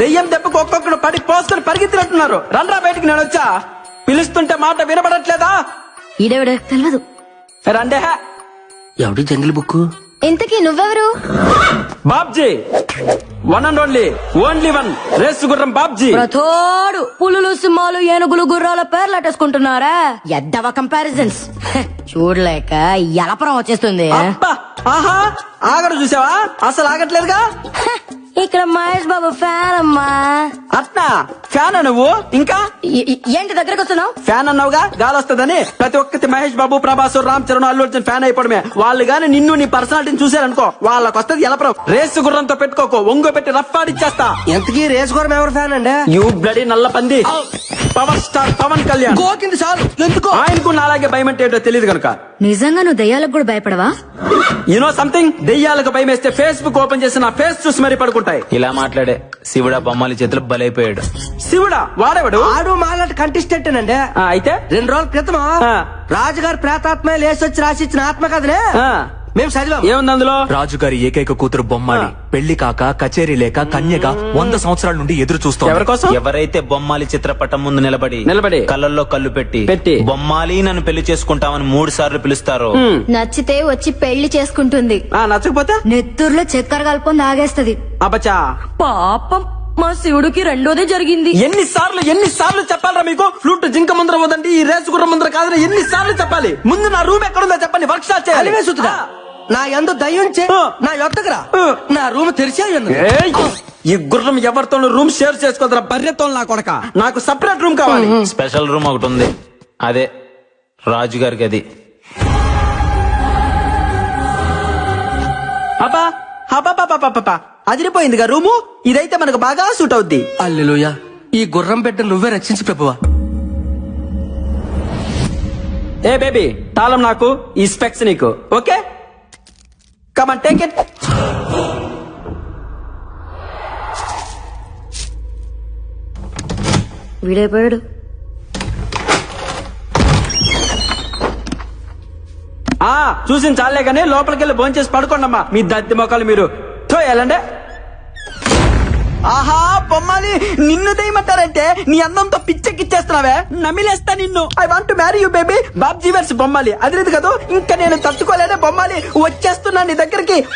దెయ్యం దెబ్బకు ఒక్కొక్కడు పడి పోసుకొని పరిగెత్తినట్టున్నారు. రండ్రా బయటికి నేను వచ్చా. పిలుస్తుంటే మాట వినపడట్లేదా ఈడెవడ తెలియదు రండే. ఎవడి జంగిల్ బుక్ ఇంతకీ నువ్వెవరు? Babji. One and only only one race గుర్రం బాబ్జీ. ప్రతోడు పులులు సింహాలు ఏనుగులు గుర్రాల పేర్లు అట్టేసుకుంటున్నారా? ఎద్దవ కంపారిజన్స్ చూడలేక ఎలపరం వచ్చేస్తుంది. ఆహా ఆగడు చూసావా? అసలు ఆగట్లేదుగా? ఇక్కడ మహేష్ బాబు ఫ్యాన్ అమ్మా. అట్నా ఫ్యాన్ నువ్వు? ఇంకా? ఏంటి దగ్గరకు వస్తున్నావు? ఫ్యాన్ అన్నావుగా? గాలి వస్తుందని ప్రతి ఒక్కటి మహేష్ బాబు ప్రభాస్ రామ్ చరణ్ అల్లు అర్జున్ ఫ్యాన్ అయిపోవడమే. వాళ్ళు గాని నిన్ను నీ పర్సనాలిటీని చూసారనుకో వాళ్ళకి వస్తుంది ఎలపరం రేసు గుర్రంతో పెట్టుకోకో ఒంగో పెట్టి రఫ్ ఆడిచ్చేస్తా. ఎంతకీ రేస్ కోరం ఎవరు ఫ్యాన్ అండి? యూ బ్లడీ నల్ల పంది. Power star Pawan Kalyan. గోకింది చాలు ఎందుకో? ఆయనకు నాలాగే భయం అంటే ఏంటో తెలియదు కనుక. నిజంగా నువ్వు దయ్యాలకు కూడా భయపడవా? యూనో సంథింగ్ దెయ్యాలకు భయం వేస్తే ఫేస్బుక్ ఓపెన్ చేసి నా ఫేస్ చూసి మరీ పడుకుంటాయి. ఇలా మాట్లాడే శివుడు బొమ్మల చేతులు బలైపోయాడు. శివుడా? వాడేవాడు? ఆడు మాలాంటి కంటెస్టెంట్ అండి ఆ, అయితే? రెండు రోజుల క్రితం ఆ. రాజుగారు ప్రేతాత్మ లేసొచ్చి రాసిచ్చిన ఆత్మ కదనే ఆ, మేము చదివాం. ఏముంది అందులో? రాజుగారి ఏకైక కూతురు బొమ్మాలి. పెళ్ళి కాక కచేరీ లేక కన్యగా వంద సంవత్సరాల నుండి ఎదురు చూస్తోంది. ఎవరి కోసం? ఎవరైతే బొమ్మాలి చిత్రపటం ముందు నిలబడి నిలబడి. కళ్ళల్లో కళ్ళు పెట్టి పెట్టి. బొమ్మాలి నన్ను పెళ్ళి చేసుకుంటామని మూడు సార్లు పిలుస్తారో. నచ్చితే వచ్చి పెళ్ళి చేసుకుంటుంది. ఆ, నచ్చకపోతే? నెత్తూరులో చక్కెర కలుపుకొని తాగేస్తది. అబ్బచా పాపం మా శివుడికి రెండోదే జరిగింది. ఎన్ని సార్లు ఎన్ని సార్లు చెప్పాలరా మీకు? ఫ్లూట్ జింక ముందర వదండి ఈ రేసు గుర్రం ముందర కాదని ఎన్ని సార్లు చెప్పాలి? ముందు నా రూమ్ ఎక్కడుందో చెప్పండి వర్క్ షాప్ చేయాలి. నా ఎందు దయ్యం చే ఆ. నా ఆ. నా రూమ్ తెరిచే ఉన్నది ఏయ్! ఈ గుర్రం ఎవరితోనూ రూమ్ షేర్ చేసుకోదరా? బర్రెతో నా కొడక. నాకు సపరేట్ రూమ్ కావాలి. స్పెషల్ రూమ్ ఒకటి ఉంది. అదే రాజుగారికి అది అబ్బా అబ్బా అదిరిపోయిందిగా రూము? ఇదైతే మనకు బాగా సూట్ అవుద్ది. అల్లెలుయ ఈ గుర్రం బిడ్డ నువ్వే రచించు ప్రభువా. ఏ బేబీ తాళం నాకు ఈ స్పెక్స్ నీకు. Okay? Come on take it వీడైపోయాడు. ఆ చూసిన చాలే కానీ లోపలికి వెళ్ళి భోంచేసి పడుకోండమ్మా. మీ దత్తి మొక్కలు మీరు. తో వెళ్ళండి ఆహా బొమ్మాలి నిన్ను దయమంటారంటే నీ అందంతో పిచ్చెక్కిచ్చేస్తున్నావే. నమిలేస్తా నిన్ను. I want marry you baby Babji verse బొమ్మాలి. అది లేదు కదా? ఇంకా నేను తట్టుకోలేనే బొమ్మాలి. వచ్చేస్తున్నా నీ దగ్గరికి.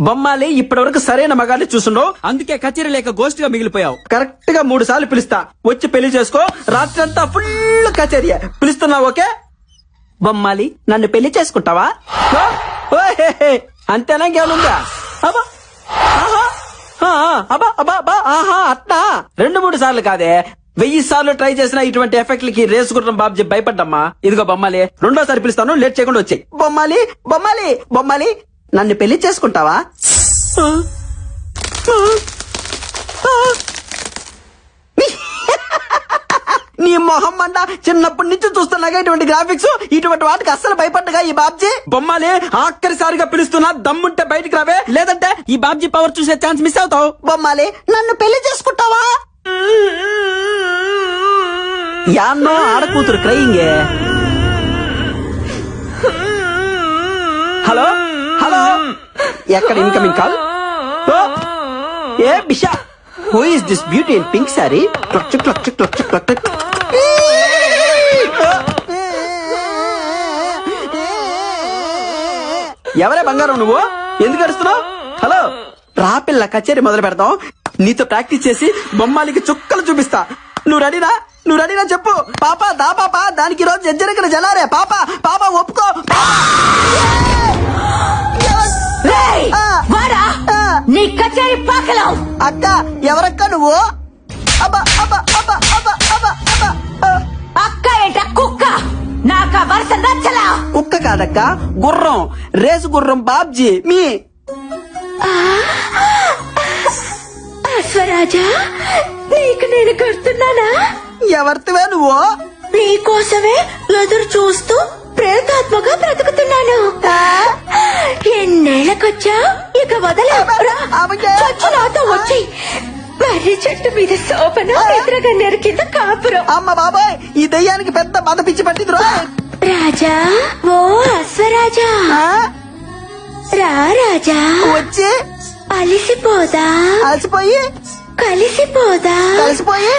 బొమ్మాలి ఇప్పటి వరకు సరైన మగాన్ని చూసుండవు అందుకే కచేరీ లేక గోస్ట్గా మిగిలిపోయావు. కరెక్ట్గా మూడు సార్లు పిలుస్తా. వచ్చి పెళ్ళి చేసుకో. రాత్రంతా ఫుల్ కచేరీ. పిలుస్తున్నావు ఓకే? బొమ్మాలి నన్ను పెళ్ళి చేసుకుంటావా. అంతేనా అబ్బా! ఆహా, ఆ, ఆ, అబ్బా అబ్బా అబ్బా ఆహా అట్నా రెండు మూడు సార్లు కాదే వెయ్యి సార్లు ట్రై చేసిన ఇటువంటి ఎఫెక్ట్లకి రేసు గుర్రం బాబ్జీ భయపడ్డమ్మా. ఇదిగో బొమ్మాలి రెండోసారి పిలుస్తాను లేట్ చేయకుండా వచ్చాయి. బొమ్మాలి బొమ్మాలి బొమ్మాలి నన్ను పెళ్ళి చేసుకుంటావా? ఆ, ఆ, ఆ. నీ మొహం అంట చిన్నప్పటి నుంచి చూస్తున్నాగా ఇటువంటి గ్రాఫిక్స్ ఇటువంటి వాటికి అస్సలు భయపడ్డగా ఈ బాబ్జీ. బొమ్మలే ఆఖరిసారిగా పిలుస్తున్నా దమ్ముంటే బయటికి రావే. లేదంటే ఈ బాబ్జీ పవర్ చూసే ఛాన్స్ మిస్ అవుతావు. బొమ్మాలి నన్ను పెళ్ళి చేసుకుంటావా? యాన్నో ఆడకూతురు క్రయింగే హలో హలో. ఎక్కడ ఇన్కమింగ్ కాల్ ఏ Bisha. Who is this beauty in pink sari clutch clutch clutch clutch ఎవరే బంగారం నువ్వు? ఎందుకు అరుస్తున్నావు హలో రా పిల్ల కచేరీ మొదలు పెడతాం. నీతో ప్రాక్టీస్ చేసి బొమ్మాలికి చుక్కలు చూపిస్తా. నువ్వు రెడీనా? నువ్వు రెడీనా చెప్పు. పాప దా పాప దానికి రోజు ఎజ్జరికలు జలారే. పాప పాప ఒప్పుకో. నీ కచేరీ పాకలం. అక్క ఎవరక్క నువ్వు? అబ్బా అబ్బా. నాకా వరుస నచ్చలా? కుక్క కాదక్క గుర్రం. రేసు గుర్రం బాబ్జీ మీ. అశ్వరాజా నీకు నేను కడుతున్నానా? ఎవరితివే నువ్వు? నీకోసమే ఎదురు చూస్తూ ప్రేతాత్మగా బ్రతుకుతున్నాను. ఎన్నేళ్ళకొచ్చా? ఇక వదలా నాతో వచ్చి మర్రి చెట్టు మీద సోపన ఎదురుగా కింద కాపురం. అమ్మ బాబాయ్ ఈ దెయ్యానికి పెద్ద మద పిచ్చి పట్టింది రాజా ఓ అశ్వరాజా. రా రాజా. వచ్చి. అలిసిపోదా? అలసిపోయి. కలిసిపోదా? కలిసిపోయి.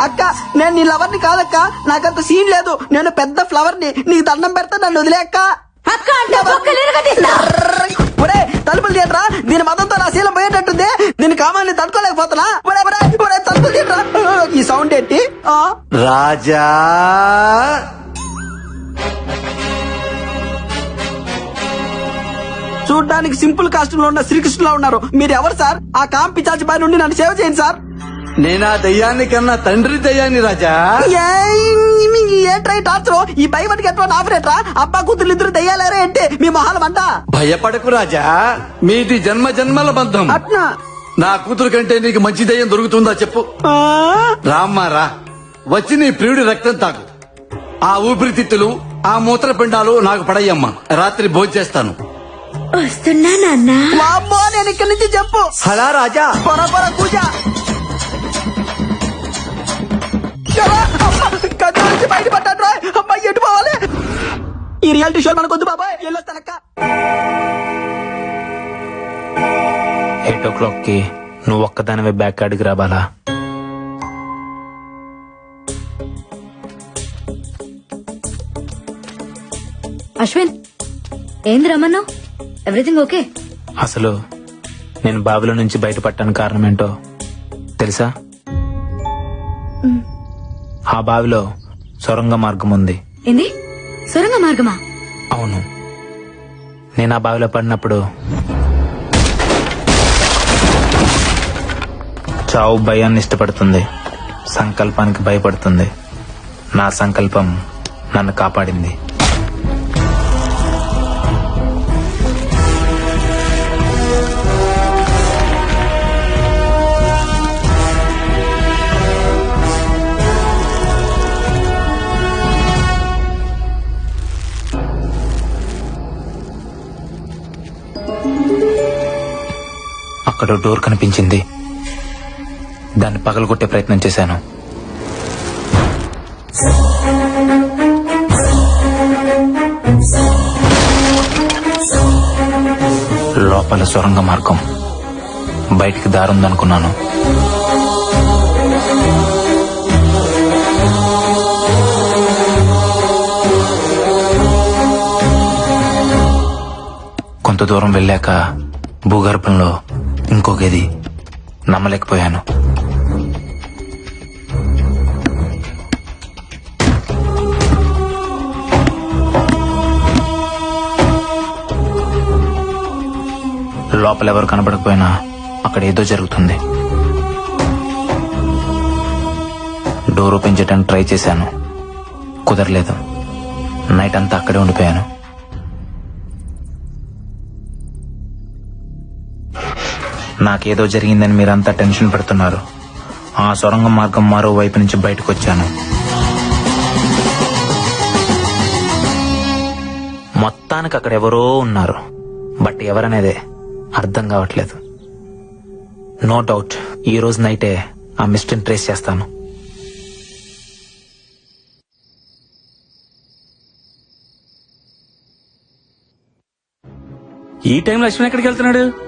అక్క నేను నీ లవర్ని కాదక్క. నాకంత సీన్ లేదు. నేను పెద్ద ఫ్లవర్ని నీకు దండం పెడతా నన్ను వదిలే అక్క. అక్క అంటే తలుపులు తీయట్రా దీని మతంతో నా శీలం పోయేటట్టుంది. దీని కామాన్ని తట్టుకోలేకపోతున్నా. తలుపులు తీయట్రా ఈ సౌండ్ ఏంటి? రాజా. చూడ్డానికి సింపుల్ కాస్ట్యూమ్లో ఉన్న శ్రీకృష్ణులా ఉన్నారు. మీరు ఎవరు సార్? ఆ కాం పిచాచి బాయ్ నుండి నన్ను సేవ చేయండి సార్. నేనా దయ్యాన్ని కన్నా తండ్రి దయ్యాన్ని రాజా? ఏ ట్రై టార్చర్ ఈ భయపడికి ఎటువంటి ఆఫరేట్రా అబ్బా కూతురు ఇద్దరు దయ్యాలేరే అంటే మీ మొహాల మంట. భయపడకు రాజా. మీది జన్మ జన్మల బంధం. అట్నా? నా కూతురు కంటే నీకు మంచి దయ్యం దొరుకుతుందా చెప్పు. ఆ? రామ్మా రా. వచ్చి నీ ప్రియుడి రక్తం తాగు. ఆ ఊపిరితిత్తులు ఆ మూత్రపిండాలు నాకు పడయ్యమ్మా. రాత్రి భోజేస్తాను వస్తున్నా నాన్న. నేను ఇక్కడి నుంచి చెప్పు. హలా రాజా. పొర పొర కూజ ఈ రియాలిటీ షో మనకొద్దు బాబాయ్. వెళ్ళొస్తానక్క. ఎయిట్ ఓ క్లాక్కి నువ్వు ఒక్కదానివే బ్యాక్ అడిగి రాబాలా అశ్విన్ ఏంది రమ్మన్నావు ఎవ్రీథింగ్ ఓకే అసలు నేను బావిలో నుంచి బయటపడటానికి కారణం ఏంటో తెలుసా ఆ బావిలో సొరంగ మార్గం ఉంది. ఏంది? మార్గమా? అవును. నేను ఆ బావిలో పడినప్పుడు చావు భయాన్ని ఇష్టపడుతుంది. సంకల్పానికి భయపడుతుంది. నా సంకల్పం నన్ను కాపాడింది. అక్కడ డోర్ కనిపించింది. దాన్ని పగలగొట్టే ప్రయత్నం చేశాను. లోపల సొరంగ మార్గం. బయటికి దారుందనుకున్నాను. కొంత దూరం వెళ్ళాక భూగర్భంలో ఇంకో గది నమ్మలేకపోయాను. లోపల ఎవరు కనబడకపోయినా అక్కడ ఏదో జరుగుతుంది. డోర్ ఓపెన్ చేయడానికి ట్రై చేశాను. కుదరలేదు. నైట్ అంతా అక్కడే ఉండిపోయాను. నాకేదో జరిగిందని మీరంతా టెన్షన్ పెడుతున్నారు. ఆ సొరంగ మార్గం మరో వైపు నుంచి బయటకు వచ్చాను మొత్తానికి అక్కడ ఎవరో ఉన్నారు. బట్ ఎవరనేదే అర్థం కావట్లేదు. నో డౌట్ ఈ రోజు నైటే ఆ మిస్టరీని ట్రేస్ చేస్తాను. ఈ టైంలో లక్ష్మణ్ ఎక్కడికి వెళ్తున్నాడు?